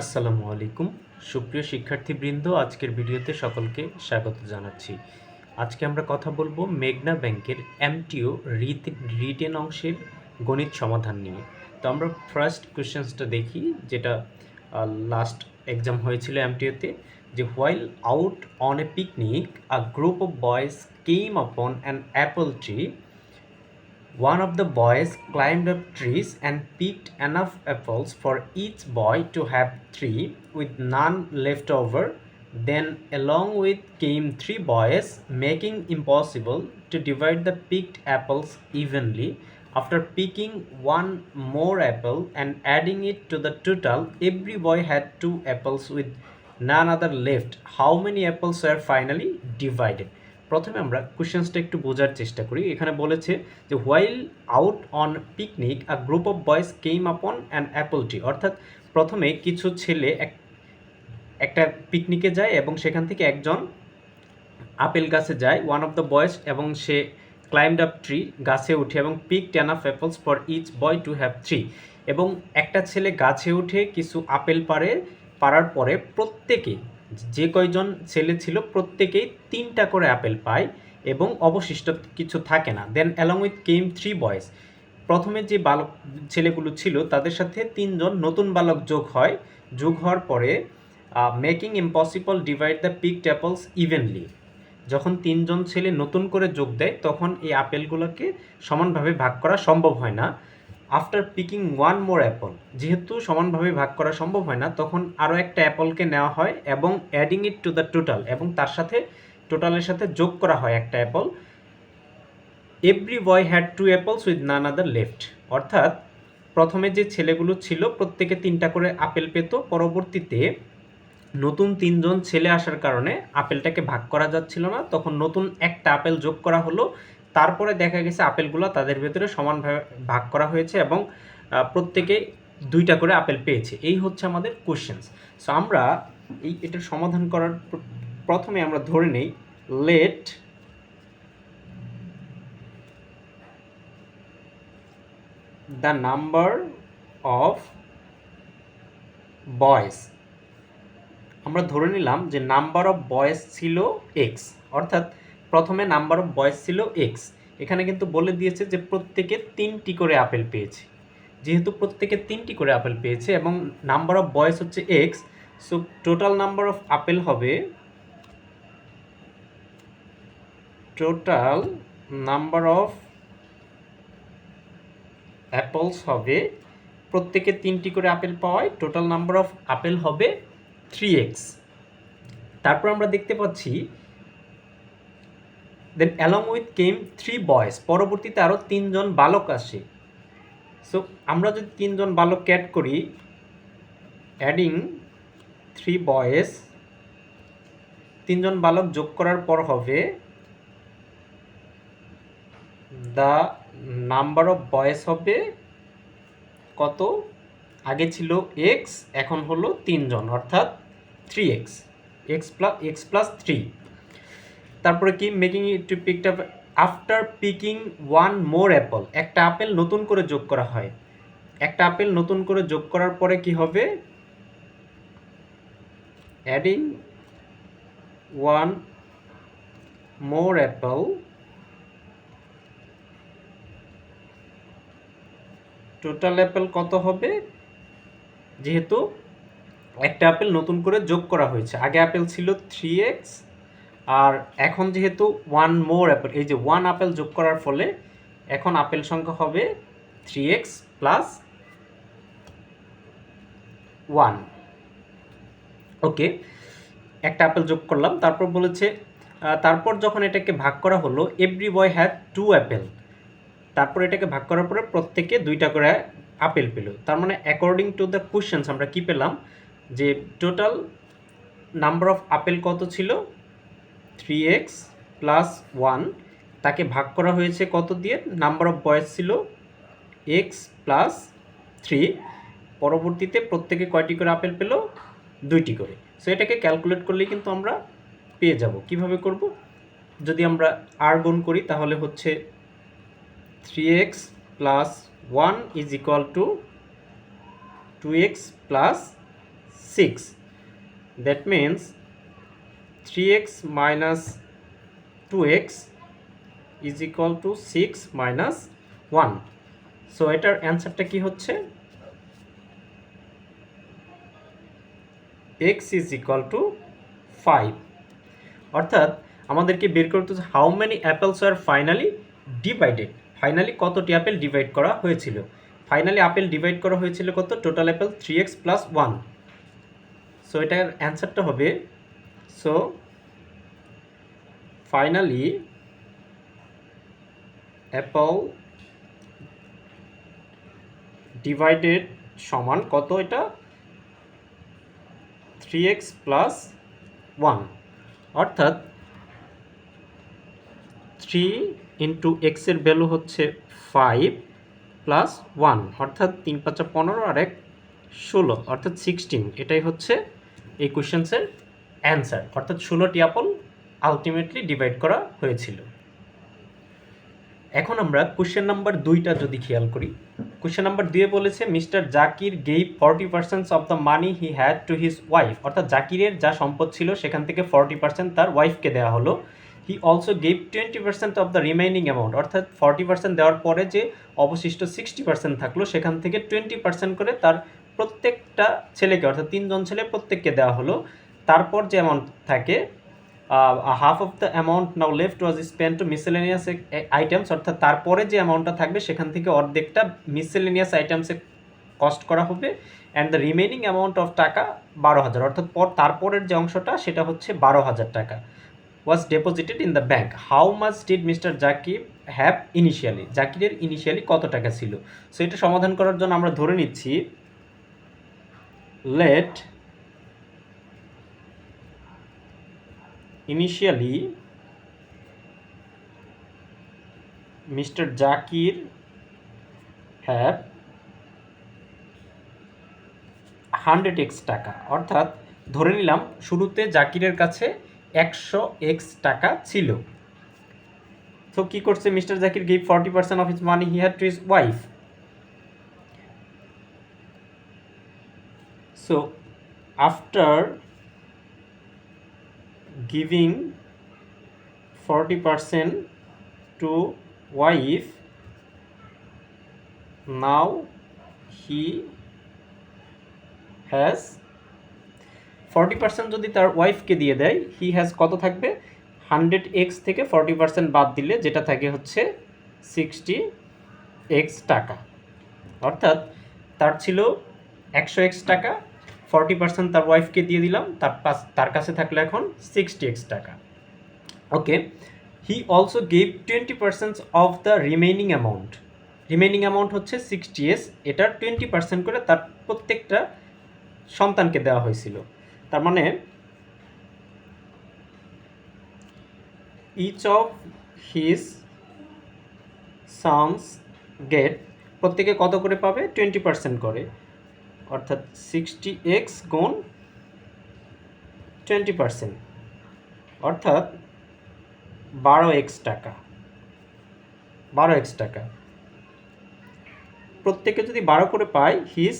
আসসালামু আলাইকুম। সুপ্রিয় শিক্ষার্থীবৃন্দ, আজকের ভিডিওতে সকলকে স্বাগত জানাচ্ছি। আজকে আমরা কথা বলব মেঘনা ব্যাংকের এমটিও রিটেন অংশের গণিত সমাধান নিয়ে। তো আমরা ফার্স্ট কোয়েশ্চেন্সটা দেখি, যেটা লাস্ট এক্সাম হয়েছিল এমটিওতে, যে while out on a picnic a group of boys came upon an apple tree One of the boys climbed up trees and picked enough apples for each boy to have three, with none left over. Then, along with came three boys, making impossible to divide the picked apples evenly. After picking one more apple and adding it to the total, every boy had two apples with none other left. How many apples were finally divided? প্রথমে আমরা কোশ্চেন্সটা একটু বোঝার চেষ্টা করি। এখানে বলেছে যে while out on picnic a group of boys came upon an apple tree অর্থাৎ প্রথমে কিছু ছেলে এক, একটা পিকনিকে যায় এবং সেখান থেকে একজন আপেল গাছে যায়। ওয়ান অফ দ্য বয়েজ এবং সে ক্লাইম্ড আপ ট্রি গাছে উঠে এবং pick ten of apples for each boy to have three এবং একটা ছেলে গাছে উঠে কিছু আপেল পারে পারার পরে প্রত্যেকে যে কয়জন ছেলে ছিল প্রত্যেকেই তিনটা করে আপেল পায় এবং অবশিষ্ট কিছু থাকে না। Then along with came three boys প্রথমে যে বালক ছেলেগুলো ছিল, তাদের সাথে তিনজন নতুন বালক যোগ হয়। যোগ হওয়ার পরে making impossible divide the pick apples evenly যখন তিনজন ছেলে নতুন করে যোগ দেয়, তখন এই আপেলগুলোকে সমানভাবে ভাগ করা সম্ভব হয় না। After picking one more apple যেহেতু সমানভাবে ভাগ করা সম্ভব হয় না, তখন আরও একটা অ্যাপলকে নেওয়া হয় এবং adding it to the total এবং তার সাথে টোটালের সাথে যোগ করা হয় একটা apple every boy had two apples with none other left অর্থাৎ প্রথমে যে ছেলেগুলো ছিল, প্রত্যেকে তিনটা করে আপেল পেত, পরবর্তীতে নতুন তিনজন ছেলে আসার কারণে আপেলটাকে ভাগ করা যাচ্ছিল না। তখন নতুন একটা আপেল যোগ করা হলো তারপরে দেখা গেছে আপেলগুলো তাদের ভেতরে সমানভাবে ভাগ করা হয়েছে এবং প্রত্যেকে দুইটা করে আপেল পেয়েছে। এই হচ্ছে আমাদের কোশ্চেন্স সো আমরা এই এটার সমাধান করার প্রথমে আমরা ধরে নেই let the number of boys আমরা ধরে নিলাম যে নাম্বার অফ বয়েস ছিল এক্স অর্থাৎ প্রথমে নাম্বার অফ বয়েস ছিল এক্স এখানে কিন্তু বলে দিয়েছে যে প্রত্যেকে তিনটি করে আপেল পেয়েছে। যেহেতু প্রত্যেকে তিনটি করে আপেল পেয়েছে এবং নাম্বার অফ বয়েস হচ্ছে X so total number of apple হবে টোটাল নাম্বার অফ অ্যাপলস হবে প্রত্যেকে তিনটি করে আপেল পাওয়ায় টোটাল নাম্বার অফ আপেল হবে থ্রি এক্স তারপর আমরা দেখতে পাচ্ছি then along with came three boys পরবর্তীতে আরও তিনজন বালক আসে। সো আমরা যদি তিনজন বালক অ্যাড করি অ্যাডিং থ্রি বয়েস তিনজন বালক যোগ করার পর হবে দ্য নাম্বার অফ বয়েস হবে কত? আগে ছিল এক্স এখন হলো তিনজন, অর্থাৎ three X X plus X plus three তারপরে কি? Making it to pick up after picking one more apple একটা আপেল নতুন করে যোগ করা হয়। একটা আপেল নতুন করে যোগ করার পরে কি হবে? Adding one more apple total apple কত হবে? যেহেতু একটা আপেল নতুন করে যোগ করা হয়েছে। আগে আপেল ছিল থ্রি এক্স আর এখন যেহেতু ওয়ান মোর অ্যাপেল এই যে ওয়ান আপেল যোগ করার ফলে এখন আপেল সংখ্যা হবে three X plus one okay একটা আপেল যোগ করলাম, তারপর বলেছে তারপর যখন এটাকে ভাগ করা হলো every boy had two apple তারপর এটাকে ভাগ করার পরে প্রত্যেকে দুইটা করে আপেল পেল। তার মানে অ্যাকর্ডিং টু দ্য কোশ্চেন্স আমরা কি পেলাম? যে টোটাল নাম্বার অফ আপেল কত ছিল? থ্রি এক্স প্লাস ওয়ান তাকে ভাগ করা হয়েছে কত দিয়ে? নাম্বার অফ বয়েস ছিল এক্স প্লাস থ্রি পরবর্তীতে প্রত্যেকে কয়টি করে আপেল পেল? দুইটি করে। সো এটাকে ক্যালকুলেট করলেই কিন্তু আমরা পেয়ে যাব। কীভাবে করব? যদি আমরা আর গুণ করি, তাহলে হচ্ছে three X plus one is equal to two X plus six that means three X minus two X is equal to six minus one so এটার অ্যান্সারটা কি হচ্ছে? X is equal to five অর্থাৎ, আমাদেরকে বের করতে হচ্ছে হাউ মেনি অ্যাপেলস আর ফাইনালি ডিভাইডেড ফাইনালি কতটি অ্যাপেল ডিভাইড করা হয়েছিল? ফাইনালি আপেল ডিভাইড করা হয়েছিল কত? Total apple three X plus one so এটার অ্যান্সারটা হবে সো ফাইনালি অ্যাপল ডিভাইডেড সমান কত এটা? থ্রি এক্স প্লাস ওয়ান অর্থাৎ থ্রি ইন্টু এক্সের ভ্যালু হচ্ছে ফাইভ প্লাস ওয়ান অর্থাৎ তিন পাঁচা পনেরো আর এক ষোলো। অর্থাৎ সিক্সটিন এটাই হচ্ছে এই কোয়েশ্চেন্সের অ্যান্সার, অর্থাৎ ষোলোটি আপল আলটিমেটলি ডিভাইড করা হয়েছিল। এখন আমরা কোশ্চেন নাম্বার দুইটা যদি খেয়াল করি কোশ্চেন নাম্বার দুয়ে বলেছে, mister Zakir gave forty percent of the money he had to his wife অর্থাৎ জাকিরের যা সম্পদ ছিল, সেখান থেকে ফর্টি পার্সেন্ট তার ওয়াইফকে দেওয়া হলো। He also gave twenty percent of the remaining amount অর্থাৎ ফর্টি পার্সেন্ট দেওয়ার পরে যে অবশিষ্ট সিক্সটি পার্সেন্ট থাকল, সেখান থেকে টোয়েন্টি পার্সেন্ট করে তার প্রত্যেকটা ছেলেকে, অর্থাৎ তিনজন ছেলে প্রত্যেককে দেওয়া হলো। তারপর যে অ্যামাউন্ট থাকে half of the amount now left was spend to miscellaneous items অর্থাৎ তারপরে যে অ্যামাউন্টটা থাকবে, সেখান থেকে অর্ধেকটা মিসেলেনিয়াস আইটেমসে কস্ট করা হবে and the remaining amount of টাকা বারো হাজার। অর্থাৎ পর তারপরের যে অংশটা, সেটা হচ্ছে বারো হাজার টাকা was deposited in the bank how much did mister Zakir have initially জাকিরের ইনিশিয়ালি কত টাকা ছিল? সো এটা সমাধান করার জন্য আমরা ধরে নিচ্ছি let initially mister Zakir have hundred x টাকা। অর্থাৎ, ধরে নিলাম, শুরুতে জাকিরের কাছে একশো এক্স টাকা ছিল। তো কি করছে mister Zakir give forty percent of his money he had to his wife so after giving 40% to wife, now he has 40% যদি তার ওয়াইফকে দিয়ে দেয় হি হ্যাজ কত থাকবে? হান্ড্রেড এক্স থেকে ফর্টি পার্সেন্ট বাদ দিলে যেটা থাকে হচ্ছে সিক্সটি এক্স টাকা। অর্থাৎ তার ছিল একশো এক্স টাকা ফর্টি পার্সেন্ট তার ওয়াইফকে দিয়ে দিলাম, তার পাশ, তার কাছে থাকল এখন সিক্সটি এক্স টাকা। Okay he also gave twenty percent of the remaining amount remaining amount হচ্ছে সিক্সটি এস এটার টোয়েন্টি পার্সেন্ট করে তার প্রত্যেকটা সন্তানকে দেওয়া হয়েছিল। তার মানে each of his sons get প্রত্যেকে কত করে পাবে? টোয়েন্টি পার্সেন্ট করে। অর্থাৎ সিক্সটি এক্স গুণ টোয়েন্টি পার্সেন্ট অর্থাৎ বারো এক্স টাকা। বারো এক্স টাকা। প্রত্যেকে যদি বারো করে পায় his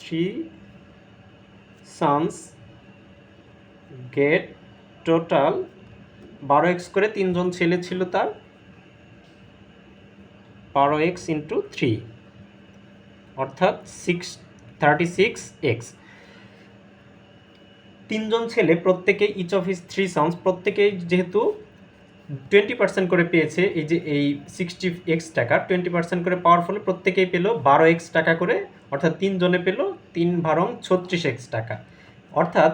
three sons get total বারো এক্স করে তিনজন ছেলে ছিল তার। বারো এক্স ইন্টু থ্রি অর্থাৎ সিক্স থার্টি সিক্স এক্স তিনজন ছেলে প্রত্যেকে each of his three sons প্রত্যেকেই যেহেতু টোয়েন্টি পার্সেন্ট করে পেয়েছে, এই যে এই সিক্সটি এক্স টাকা টোয়েন্টি পার্সেন্ট করে পাওয়ার ফলে প্রত্যেকেই পেল বারো এক্স টাকা করে, অর্থাৎ তিনজনে পেল তিন ভারং ছত্রিশ এক্স টাকা। অর্থাৎ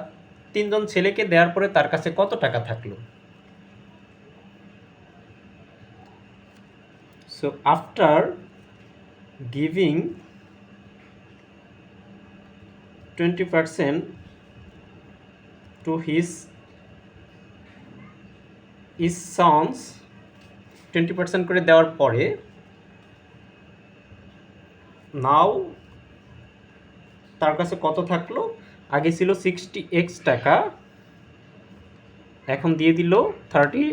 তিনজন ছেলেকে দেওয়ার পরে তার কাছে কত টাকা থাকল? So after giving twenty percent to his is sons twenty percent করে দেওয়ার পরে নাও তার কাছে কত থাকল? আগে ছিল সিক্সটি এক্স টাকা, এখন দিয়ে দিল থার্টি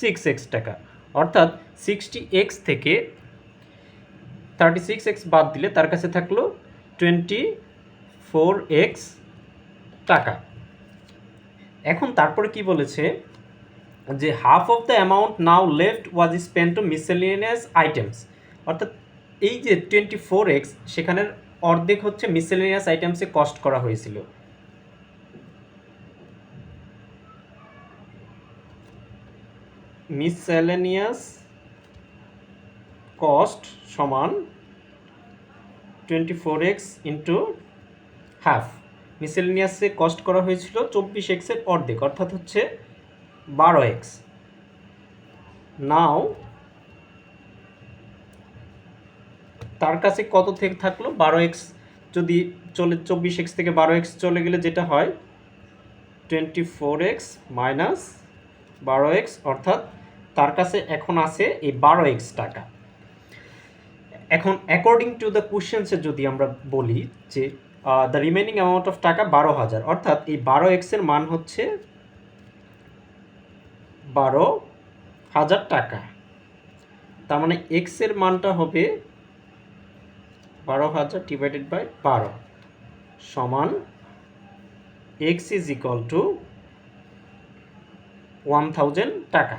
সিক্স এক্স টাকা। অর্থাৎ সিক্সটি এক্স থেকে থার্টি সিক্স এক্স বাদ দিলে তার কাছে থাকল টোয়েন্টি ফোর এক্স টাকা। এখন তারপরে কি বলেছে? যে half of the amount now left was spend to miscellaneous items অর্থাৎ এই যে টোয়েন্টি ফোর এক্স সেখানের অর্ধেক হচ্ছে মিসেলিনিয়াস আইটেমসে কস্ট করা হয়েছিল। মিসেলেনিয়াস কস্ট সমান twenty four x into half. মিসেলেনিয়াসে cost করা হয়েছিল চব্বিশ এক্সের অর্ধেক, অর্থাৎ হচ্ছে বারো এক্স। নাও, তার কাছে কত থেকে থাকল? বারো এক্স যদি চলে, চব্বিশ এক্স থেকে বারো এক্স চলে গেলে যেটা হয়? টোয়েন্টি ফোর এক্স মাইনাস বারো এক্স, অর্থাৎ তার কাছে এখন আছে এই বারো এক্স টাকা। এখন অ্যাকর্ডিং টু দ্য কোশ্চেন্সে যদি আমরা বলি যে দ্য রিমেনিং অ্যামাউন্ট অফ টাকা বারো হাজার। অর্থাৎ এই বারো এক্সের মান হচ্ছে বারো হাজার টাকা। তার মানে এক্সের মানটা হবে বারো হাজার ডিভাইডেড বাই বারো। সমান x is equal to one thousand টাকা।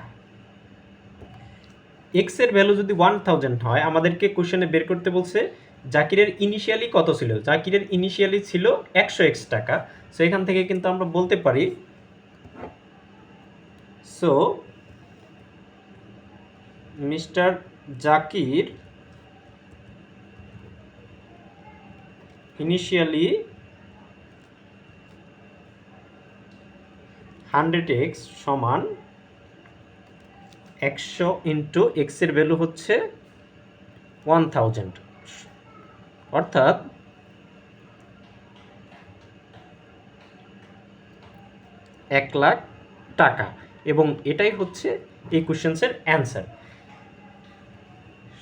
এক্সের ভ্যালু যদি ওয়ান থাউজেন্ড হয়, আমাদেরকে কোশ্চেনে বের করতে বলছে জাকিরের ইনিশিয়ালি কত ছিল? জাকিরের ইনিশিয়ালি ছিল একশো এক্স টাকা। সো এখান থেকে কিন্তু আমরা বলতে পারি so mister Zakir initially hundred x সমান একশো ইন্টু এক্সের ভ্যালু হচ্ছে ওয়ান থাউজেন্ড। অর্থাৎ এক লাখ টাকা। এবং এটাই হচ্ছে এই কোশ্চেন্সের অ্যান্সার।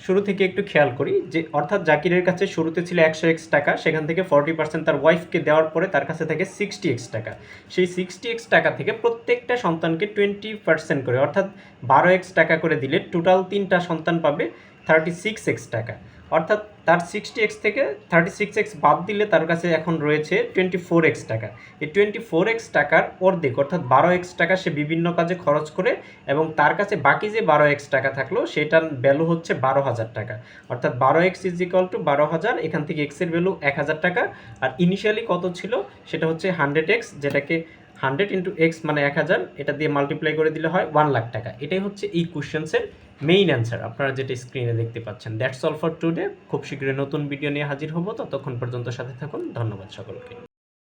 শুরু থেকে একটু খেয়াল করি যে, অর্থাৎ জাকিরের কাছে শুরুতে ছিল একশো এক্স টাকা, সেখান থেকে ফর্টি পার্সেন্ট তার ওয়াইফকে দেওয়ার পরে তার কাছে থাকে সিক্সটি এক্স টাকা। সেই সিক্সটি এক্স টাকা থেকে প্রত্যেকটা সন্তানকে টোয়েন্টি পার্সেন্ট করে, অর্থাৎ বারো এক্স টাকা করে দিলে টোটাল তিনটা সন্তান পাবে থার্টি সিক্স এক্স টাকা। অর্থাৎ তার সিক্সটি এক্স থেকে থার্টি সিক্স এক্স বাদ দিলে তার কাছে এখন রয়েছে টোয়েন্টি ফোর এক্স টাকা। এই টোয়েন্টি ফোর এক্স টাকার অর্ধেক, অর্থাৎ বারো এক্স টাকা সে বিভিন্ন কাজে খরচ করে এবং তার কাছে বাকি যে বারো এক্স টাকা থাকল, সেটার ভ্যালু হচ্ছে বারো হাজার টাকা। অর্থাৎ বারো এক্স ইজ ইকাল টু বারো হাজার, এখান থেকে এক্সের ভ্যালু এক হাজার টাকা। আর ইনিশিয়ালি কত ছিল? সেটা হচ্ছে হান্ড্রেড এক্স যেটাকে হান্ড্রেড ইন্টু এক্স মানে এক হাজার, এটা দিয়ে মাল্টিপ্লাই করে দিলে হয় ওয়ান লাখ টাকা। এটাই হচ্ছে এই কোশ্চেন্সের মেইন অ্যান্সার আপনারা যেটা স্ক্রিনে দেখতে পাচ্ছেন। দ্যাটস অল ফর টুডে খুব শীঘ্রই নতুন ভিডিও নিয়ে হাজির হব। ততক্ষণ পর্যন্ত সাথে থাকুন। ধন্যবাদ সকলকে।